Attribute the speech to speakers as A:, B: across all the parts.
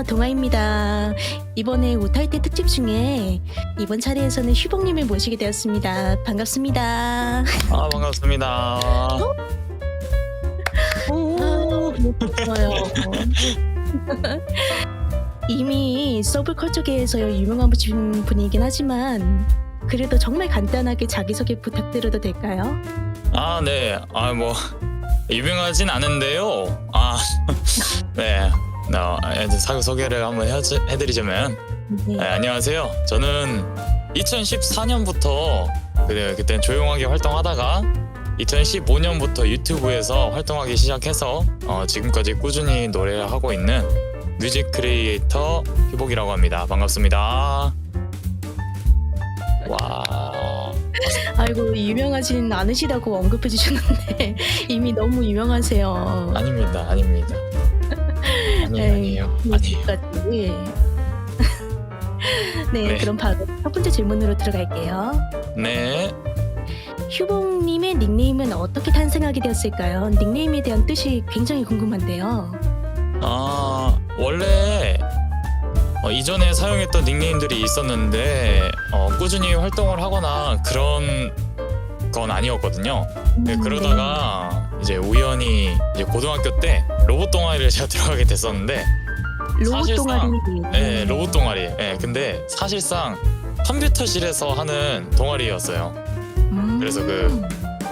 A: 안녕하세요. 동아입니다. 이번에 우타이테 특집 중에 이번 차례에서는 휴봉님을 모시게 되었습니다. 반갑습니다.
B: 아 반갑습니다.
A: 오, 좋아요. 이미 서브컬처계에서 유명하신 분이긴 하지만 그래도 정말 간단하게 자기소개 부탁드려도 될까요?
B: 아 네. 아 뭐 유명하진 않은데요. 아 네. 나 사교 소개를 한번 해, 해드리자면
A: 네.
B: 네, 안녕하세요. 저는 2014년부터 그때 그때 조용하게 활동하다가 2015년부터 유튜브에서 활동하기 시작해서 어, 지금까지 꾸준히 노래를 하고 있는 뮤직 크리에이터 휴복이라고 합니다. 반갑습니다. 와.
A: 아이고 유명하진 않으시다고 언급해 주셨는데 이미 너무 유명하세요.
B: 아닙니다. 아닙니다. 아니
A: 에이,
B: 아니에요. 아니에요.
A: 여기까지. 네,
B: 네.
A: 그럼 바로 첫 번째 질문으로 들어갈게요.
B: 네.
A: 휴봉님의 닉네임은 어떻게 탄생하게 되었을까요? 닉네임에 대한 뜻이 굉장히 궁금한데요.
B: 아 원래 어, 이전에 사용했던 닉네임들이 있었는데 어, 꾸준히 활동을 하거나 그런 건 아니었거든요. 네,
A: 음,
B: 그러다가 이제 우연히 이제 고등학교 때 로봇 동아리를 제가 들어가게 됐었는데
A: 네. 로봇
B: 사실상,
A: 동아리.
B: 네, 로봇 동아리. 네, 근데 사실상 컴퓨터실에서 하는 동아리였어요.
A: 음.
B: 그래서 그-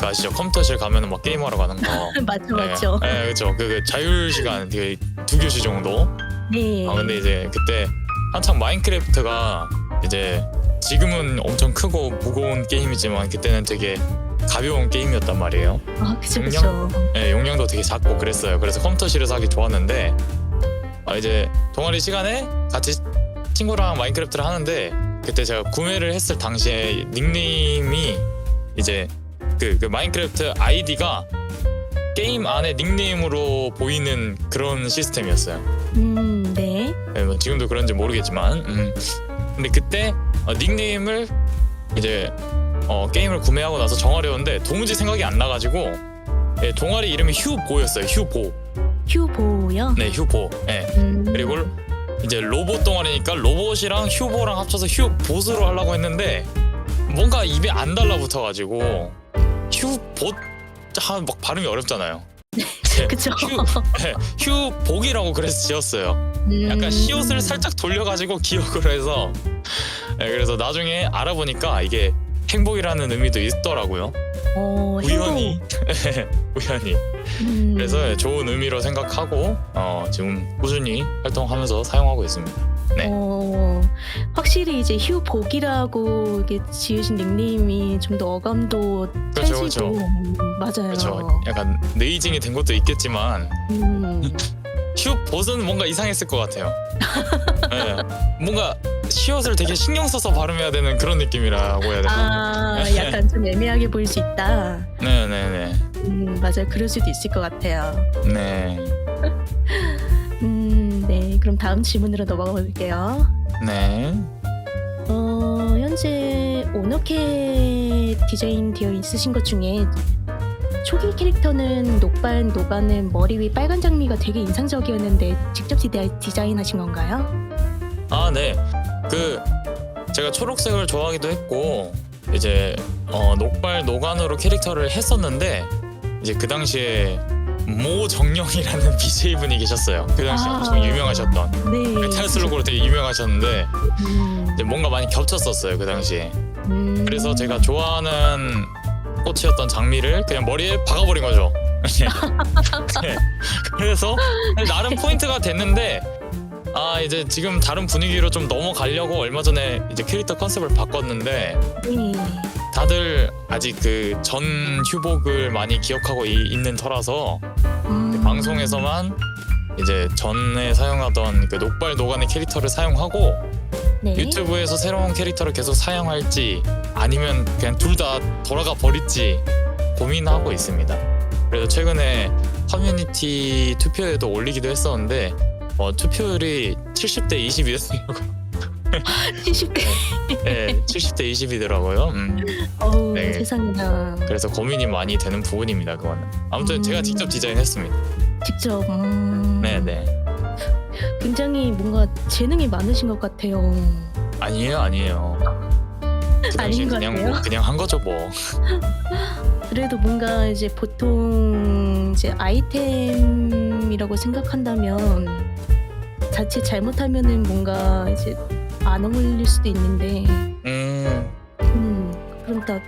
B: 그 아시죠? 컴퓨터실 가면은 막 게임하러 가는 거.
A: 맞죠, 맞죠.
B: 네, 네, 그렇죠. 그, 그 자율 시간 그두 교시 정도.
A: 네.
B: 아 근데 이제 그때 한창 마인크래프트가 이제 지금은 엄청 크고 무거운 게임이지만 그때는 되게 가벼운 게임이었단 말이에요.
A: 아, 그쵸,
B: 용량?
A: 그쵸.
B: 네, 용량도 되게 작고 그랬어요. 그래서 컴퓨터실에서 하기 좋았는데 아, 이제 동아리 시간에 같이 친구랑 마인크래프트를 하는데 그때 제가 구매를 했을 당시에 닉네임이 이제 그, 그 마인크래프트 아이디가 게임 안에 닉네임으로 보이는 그런 시스템이었어요.
A: 음, 네.
B: 네, 뭐 지금도 그런지 모르겠지만 음. 근데 그때 어, 닉네임을 이제 어, 게임을 구매하고 나서 정하려는데 도무지 생각이 안 나가지고 예, 동아리 이름이 휴보였어요 휴보
A: 휴보요.
B: 네 휴보 예.
A: 음.
B: 그리고 이제 로봇 동아리니까 로봇이랑 휴보랑 합쳐서 휴봇으로 하려고 했는데 뭔가 입에 안 달라붙어가지고 휴봇 한막 발음이 어렵잖아요
A: 그쵸.
B: 휴, 네, 휴복이라고 그래서 지었어요 약간
A: 음.
B: 시옷을 살짝 돌려가지고 기억으로 해서 네, 그래서 나중에 알아보니까 이게 행복이라는 의미도 있더라고요.
A: 어,
B: 우연히. 우연히.
A: 음.
B: 그래서 좋은 의미로 생각하고 어, 지금 꾸준히 활동하면서 사용하고 있습니다. 네.
A: 어, 확실히 이제 휴복이라고 이게 지으신 닉네임이 좀 더 어감도
B: 그렇죠,
A: 찰지고. 음, 맞아요.
B: 그렇죠 약간 네이징이 된 것도 있겠지만
A: 음,
B: 휴 봇은 뭔가 이상했을 것 같아요. 네, 뭔가 시옷을 되게 신경 써서 발음해야 되는 그런 느낌이라고 해야 되나
A: 아, 약간 좀 애매하게 보일 수 있다.
B: 네네네
A: 음, 맞아요. 그럴 수도 있을 것 같아요.
B: 네.
A: 음, 네. 그럼 다음 질문으로 넘어가 볼게요.
B: 네.
A: 어, 현재 오너케 디자인 되어 있으신 것 중에 초기 캐릭터는 녹발 노가는 머리 위 빨간 장미가 되게 인상적이었는데 직접 디자, 디자인하신 건가요?
B: 아, 네. 그 제가 초록색을 좋아하기도 했고 이제 어, 녹발 노간으로 캐릭터를 했었는데 이제 그 당시에 모 정령이라는 BJ 분이 계셨어요. 그 당시
A: 아.
B: 엄청 유명하셨던
A: 네.
B: 메탈 슬로그로 되게 유명하셨는데
A: 음,
B: 이제 뭔가 많이 겹쳤었어요 그 당시에.
A: 음.
B: 그래서 제가 좋아하는 꽃이었던 장미를 그냥 머리에 박아버린 거죠. 네. 그래서 나름 포인트가 됐는데 아 이제 지금 다른 분위기로 좀 넘어가려고 얼마 전에 이제 캐릭터 컨셉을 바꿨는데
A: 네.
B: 다들 아직 그 전 휴복을 많이 기억하고 이- 있는 터라서
A: 음.
B: 방송에서만 이제 전에 사용하던 그 녹발 노간의 캐릭터를 사용하고
A: 네.
B: 유튜브에서 새로운 캐릭터를 계속 사용할지 아니면 그냥 둘 다 돌아가 버릴지 고민하고 있습니다. 그래서 최근에 커뮤니티 투표에도 올리기도 했었는데 어, 투표율이 70대 20이더라고요.
A: 70대.
B: 네, 70대 20이더라고요. 음,
A: 어우,
B: 네.
A: 세상에나.
B: 그래서 고민이 많이 되는 부분입니다. 그거는. 아무튼
A: 음.
B: 제가 직접 디자인했습니다.
A: 직접. 음.
B: 네네.
A: 그 굉장히 뭔가 재능이 많으신 것 같아요.
B: 아니에요, 아니에요. 그 당시
A: 아닌 것
B: 그냥
A: 같아요?
B: 뭐 그냥 한 거죠 뭐.
A: 그래도 뭔가 이제 보통 이제 아이템이라고 생각한다면 자칫 잘못하면은 뭔가 이제 안 어울릴 수도 있는데
B: 음,
A: 음 그럼 딱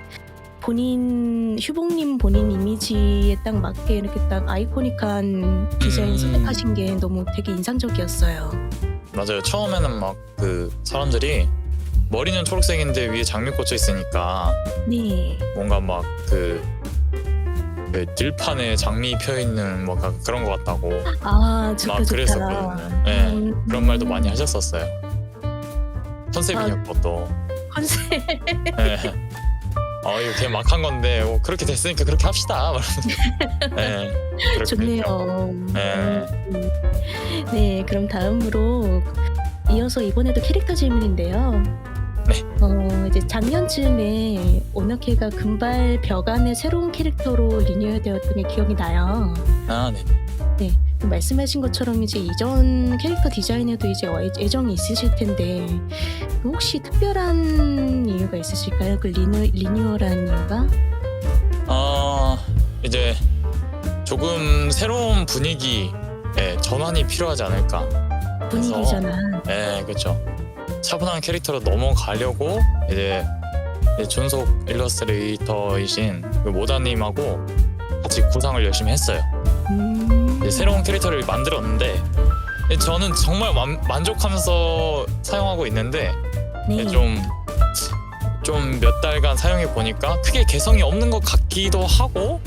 A: 본인 휴봉님 본인 이미지에 딱 맞게 이렇게 딱 아이코닉한 디자인
B: 음.
A: 선택하신 게 너무 되게 인상적이었어요.
B: 맞아요. 처음에는 막 그 사람들이 머리는 초록색인데 위에 장미 꽂혀 있으니까
A: 네.
B: 뭔가 막 그 그 들판에 장미 펴 있는 뭔가 그런 것 같다고
A: 아 좋다
B: 막
A: 좋다.
B: 그랬었거든요. 네,
A: 음,
B: 그런 말도 많이 하셨었어요. 컨셉이었고 또.
A: 컨셉.
B: 네. 어 이거 그냥 막 한 건데 뭐 그렇게 됐으니까 그렇게 합시다. 네, 그렇게
A: 좋네요.
B: 했죠. 네.
A: 음, 네, 그럼 다음으로 이어서 이번에도 캐릭터 질문인데요.
B: 네.
A: 어, 이제 작년쯤에 오너케가 금발 벽안의 새로운 캐릭터로 리뉴얼되었던 게 기억이 나요.
B: 아 네.
A: 말씀하신 것처럼 이제 이전 캐릭터 디자인에도 이제 애- 애정이 있으실 텐데 혹시 특별한 이유가 있으실까요? 그 리뉴, 리뉴얼한 이유가?
B: 어 이제 조금 새로운 분위기 예, 전환이 필요하지 않을까.
A: 분위기 전환.
B: 네, 그렇죠. 차분한 캐릭터로 넘어가려고 이제 존속 일러스트레이터이신 그 모다님하고 같이 구상을 열심히 했어요.
A: 음,
B: 이제 새로운 캐릭터를 만들었는데 저는 정말 만, 만족하면서 사용하고 있는데
A: 네.
B: 좀 좀 몇 달간 사용해 보니까 크게 개성이 없는 것 같기도 하고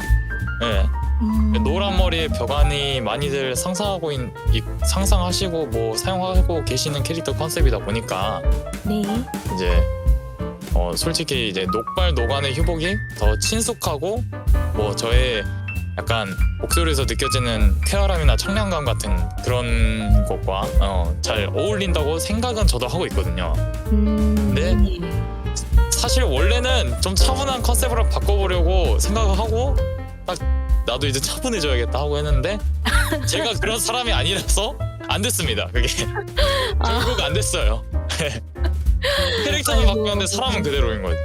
B: 예,
A: 음,
B: 노란 머리의 벽안이 많이들 상상하고 있, 이- 상상하시고 뭐 사용하고 계시는 캐릭터 컨셉이다 보니까
A: 네.
B: 이제 어 솔직히 이제 녹발 노간의 휴복이 더 친숙하고 뭐 저의 약간 목소리에서 느껴지는 쾌활함이나 청량감 같은 그런 것과 어, 잘 어울린다고 생각은 저도 하고 있거든요.
A: 음,
B: 네. 사실 원래는 좀 차분한 컨셉으로 바꿔보려고 생각을 하고 딱 나도 이제 차분해져야겠다 하고 했는데 제가 그런 사람이 아니라서 안 됐습니다. 그게
A: 아,
B: 결국 안 됐어요. 캐릭터는
A: 아이고.
B: 바뀌었는데 사람은 그대로인 거지.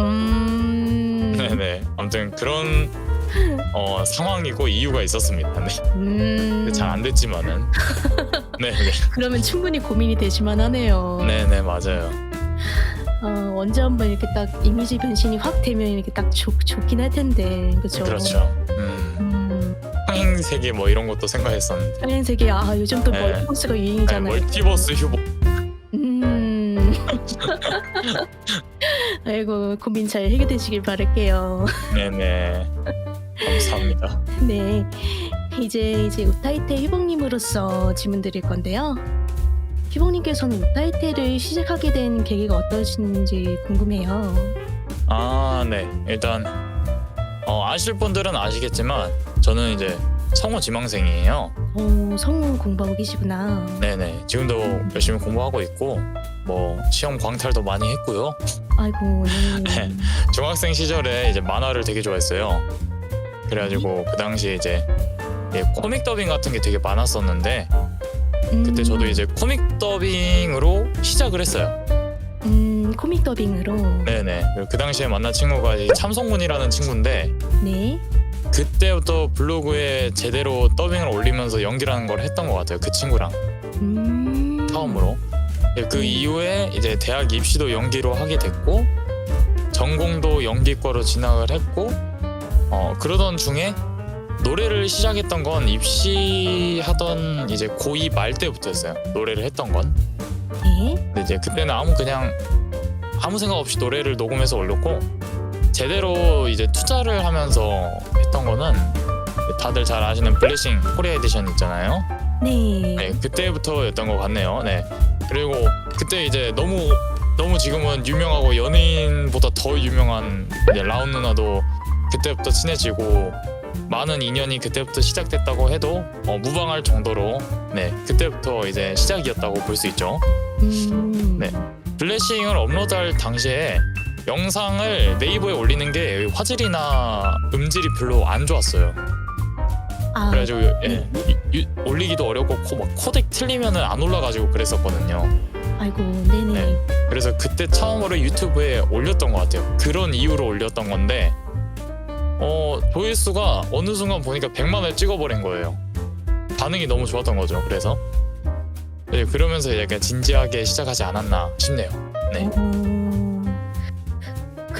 A: 음,
B: 네네. 아무튼 그런 어, 상황이고 이유가 있었습니다. 네.
A: 음,
B: 잘 안 됐지만은. 네네.
A: 그러면 충분히 고민이 되실만 하네요.
B: 네네 맞아요.
A: 어, 언제 한번 이렇게 딱 이미지 변신이 확 되면 이렇게 딱 좋, 좋긴 할 텐데, 그죠?
B: 그렇죠. 음,
A: 음,
B: 평행 세계 뭐 이런 것도 생각했었는데.
A: 빨간색이 아 요즘 또
B: 네.
A: 멀티버스가
B: 아니,
A: 유행이잖아요.
B: 멀티버스 휴복.
A: 음. 아이고 고민 잘 해결되시길 바랄게요.
B: 네네. 감사합니다.
A: 네, 이제 이제 우타이테 휴봉님으로서 질문 드릴 건데요. 휴봉님께서는 우타이테를 시작하게 된 계기가 어떠신지 궁금해요.
B: 아, 네. 일단 어, 아실 분들은 아시겠지만 저는 이제 성우 지망생이에요.
A: 어, 성우 공부하고 계시구나.
B: 네네. 지금도 열심히 공부하고 있고 뭐 시험 광탈도 많이 했고요.
A: 아이고, 네.
B: 중학생 시절에 이제 만화를 되게 좋아했어요. 그래가지고 그 당시에 이제 예, 코믹 더빙 같은 게 되게 많았었는데 그때
A: 음,
B: 저도 이제 코믹 더빙으로 시작을 했어요.
A: 음, 코믹 더빙으로.
B: 네네. 그리고 그 당시에 만난 친구가 이 참성군이라는 친구인데
A: 네.
B: 그때부터 블로그에 제대로 더빙을 올리면서 연기라는 걸 했던 것 같아요. 그 친구랑
A: 음.
B: 처음으로. 예, 그 이후에 이제 대학 입시도 연기로 하게 됐고 전공도 연기과로 진학을 했고 어 그러던 중에 노래를 시작했던 건 입시하던 이제 고2 말 때부터였어요. 노래를 했던 건.
A: 네.
B: 근데 이제 그때는 아무 그냥 아무 생각 없이 노래를 녹음해서 올렸고 제대로 이제 투자를 하면서 했던 거는 다들 잘 아시는 블레싱 코리아 에디션 있잖아요.
A: 네.
B: 네, 그때부터였던 것 같네요. 네. 그리고 그때 이제 너무 너무 지금은 유명하고 연예인보다 더 유명한 이제 라운 누나도 그때부터 친해지고 많은 인연이 그때부터 시작됐다고 해도 어, 무방할 정도로 네 그때부터 이제 시작이었다고 볼 수 있죠.
A: 음.
B: 네. 블레싱을 업로드할 당시에 영상을 네이버에 올리는 게 화질이나 음질이 별로 안 좋았어요.
A: 아,
B: 그래가지고 예, 유- 유- 올리기도 어렵고 코, 막 코덱 틀리면은 안 올라가지고 그랬었거든요.
A: 아이고, 네네.
B: 네. 그래서 그때 처음으로 유튜브에 올렸던 것 같아요. 그런 이유로 올렸던 건데 어 조회수가 어느 순간 보니까 100만을 찍어버린 거예요. 반응이 너무 좋았던 거죠. 그래서 네, 그러면서 약간 진지하게 시작하지 않았나 싶네요. 네.
A: 어,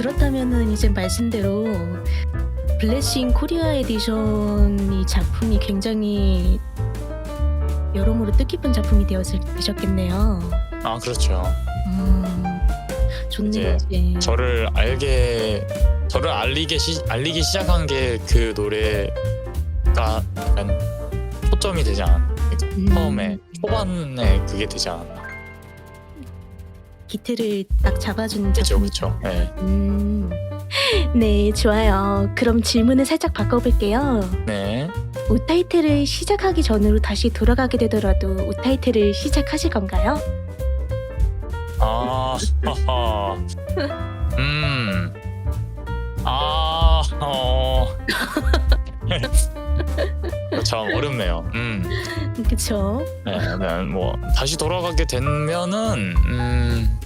A: 그렇다면은 이제 말씀대로 블레싱 코리아 에디션 이 작품이 굉장히 여러모로 뜻깊은 작품이 되었을 되셨겠네요.
B: 아 그렇죠.
A: 음, 좋네요. 이제.
B: 저를 알게 저를 알리게 시, 알리기 시작한 게 그 노래가 약간 초점이 되지. 그러니까
A: 음,
B: 처음에 초반에 그게 되지 않았나.
A: 기틀을 딱 잡아주는
B: 그렇죠,
A: 작품이죠.
B: 그렇죠. 네.
A: 음, 네, 좋아요. 그럼 질문을 살짝 바꿔볼게요.
B: 네.
A: 우타이트를 시작하기 전으로 다시 돌아가게 되더라도 우타이트를 시작하실 건가요?
B: 아, 하하. 음. 아, 어. 참 어렵네요. 음.
A: 그쵸?
B: 네, 네, 뭐 다시 돌아가게 되면은 음,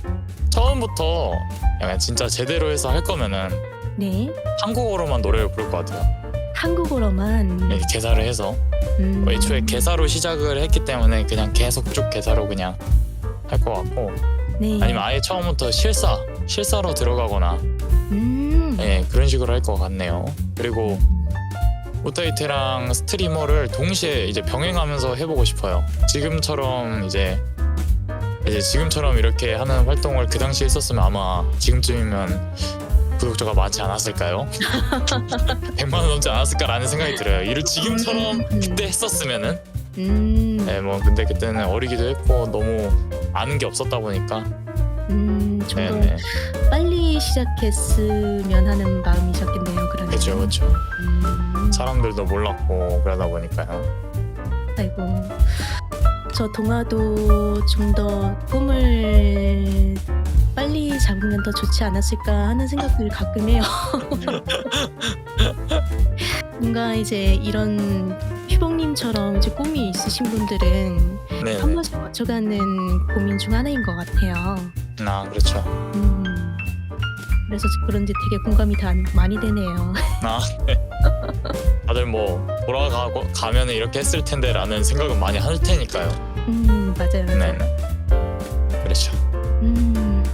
B: 처음부터 약간 진짜 제대로 해서 할 거면은
A: 네.
B: 한국어로만 노래를 부를 것 같아요.
A: 한국어로만.
B: 네, 개사를 해서
A: 음,
B: 애초에 개사로 시작을 했기 때문에 그냥 계속 쭉 개사로 그냥 할 것 같고
A: 네.
B: 아니면 아예 처음부터 실사 실사로 들어가거나
A: 음,
B: 네, 그런 식으로 할 것 같네요. 그리고 우타이테랑 스트리머를 동시에 이제 병행하면서 해보고 싶어요. 지금처럼 이제 이제 지금처럼 이렇게 하는 활동을 그 당시에 했었으면 아마 지금쯤이면 구독자가 많지 않았을까요? 100만 원 넘지 않았을까라는 생각이 들어요. 이를 지금처럼
A: 음.
B: 그때 했었으면은
A: 음,
B: 네, 뭐 근데 그때는 어리기도 했고 너무 아는 게 없었다 보니까
A: 음, 좀더
B: 네네
A: 빨리 시작했으면 하는 마음이셨겠네요. 그러면.
B: 그렇죠 그렇죠
A: 음,
B: 사람들도 몰랐고 그러다 보니까요.
A: 아이고. 저 동화도 좀 더 꿈을 빨리 잡으면 더 좋지 않았을까 하는 생각들을 가끔 해요. 뭔가 이제 이런 휘봉님처럼 이제 꿈이 있으신 분들은
B: 네,
A: 한 번씩 맞춰가는 고민 중 하나인 것 같아요.
B: 아 그렇죠.
A: 음, 그래서 그런지 되게 공감이 다 많이 되네요.
B: 아, 네. 다들 뭐 돌아가고 가면 이렇게 했을 텐데라는 생각은 많이 할 테니까요.
A: 음, 맞아요. 맞아요.
B: 네네. 그렇죠.
A: 음,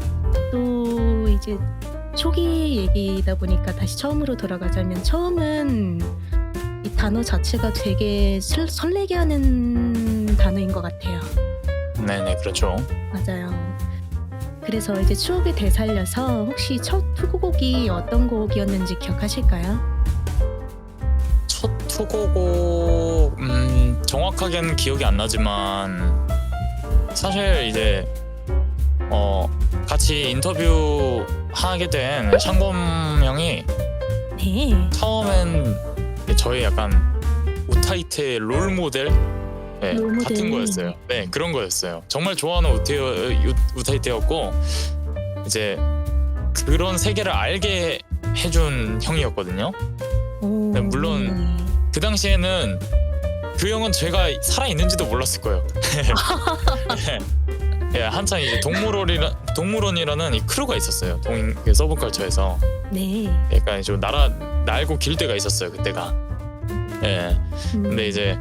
A: 또 이제 초기 얘기다 보니까 다시 처음으로 돌아가자면 처음은 이 단어 자체가 되게 설, 설레게 하는 단어인 것 같아요.
B: 네 네 그렇죠.
A: 맞아요. 그래서 이제 추억을 되살려서 혹시 첫 투곡이 어떤 곡이었는지 기억하실까요?
B: 첫 투고곡 음, 정확하게는 기억이 안 나지만 사실 이제 어 같이 인터뷰 하게 된 샹검 형이
A: 네.
B: 처음엔 저희 약간 우타이트의 롤 모델 네,
A: 롤 모델.
B: 같은 거였어요. 네 그런 거였어요. 정말 좋아하는 우타이, 우타이트였고 이제 그런 세계를 알게 해준 형이었거든요.
A: 오,
B: 네, 물론 그 당시에는 그 형은 제가 살아 있는지도 몰랐을 거예요. 예, 한창 이제 동물원이라 동물원이라는 이 크루가 있었어요. 동그 서브컬처에서
A: 네.
B: 약간 좀 날아 날고 길 때가 있었어요. 그때가. 예.
A: 음,
B: 근데 이제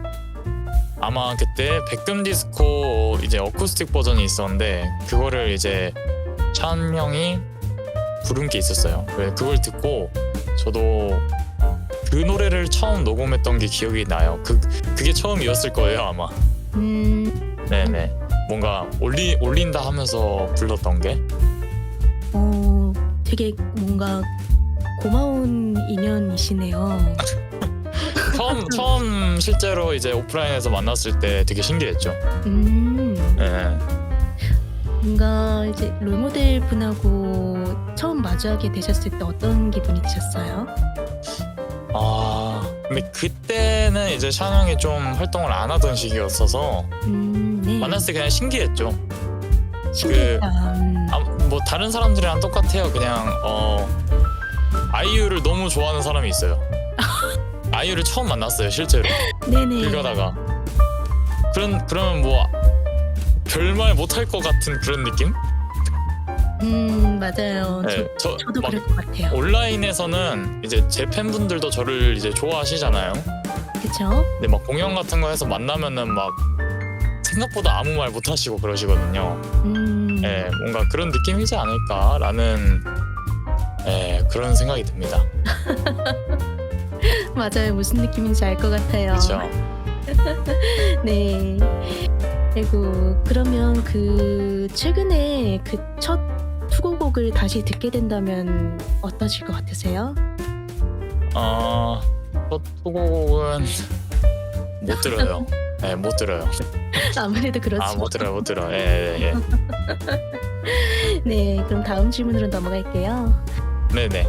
B: 아마 그때 백금 디스코 이제 어쿠스틱 버전이 있었는데 그거를 이제 찬 형이 부른 게 있었어요. 그래, 그걸 듣고 저도 그 노래를 처음 녹음했던 게 기억이 나요. 그 그게 처음이었을 거예요 아마.
A: 음,
B: 네네. 뭔가 올리 올린다 하면서 불렀던 게.
A: 어, 되게 뭔가 고마운 인연이시네요.
B: 처음 처음 실제로 이제 오프라인에서 만났을 때 되게 신기했죠.
A: 음,
B: 네.
A: 뭔가 이제 롤모델 분하고 처음 마주하게 되셨을 때 어떤 기분이 드셨어요?
B: 아 근데 그때는 이제 샤 형이 좀 활동을 안 하던 시기였어서
A: 음, 네.
B: 만났을 때 그냥 신기했죠.
A: 신기했다. 음.
B: 아, 뭐 다른 사람들이랑 똑같아요. 그냥 어 아이유를 너무 좋아하는 사람이 있어요. 아이유를 처음 만났어요, 실제로.
A: 네네.
B: 읽어다가 그런 그러면 뭐 별말 못할 것 같은 그런 느낌?
A: 음 맞아요.
B: 네,
A: 저,
B: 저
A: 저도
B: 막
A: 그럴 것 같아요.
B: 온라인에서는 이제 제 팬분들도 저를 이제 좋아하시잖아요.
A: 그쵸?
B: 근데 막 공연 같은 거 해서 만나면은 막 생각보다 아무 말 못 하시고 그러시거든요.
A: 음
B: 예, 뭔가 그런 느낌이지 않을까라는 예, 그런 생각이 듭니다.
A: 맞아요. 무슨 느낌인지 알 것 같아요.
B: 그렇죠.
A: 네. 그리고 그러면 그 최근에 그 첫 투고곡을 다시 듣게 된다면 어떠실 것 같으세요?
B: 어, 첫 투곡은 못 들어요. 예, 못 들어요.
A: 아무래도 그렇죠.
B: 아, 못 들어요, 못 들어. 예, 예, 예.
A: 네, 그럼 다음 질문으로 넘어갈게요.
B: 네, 네.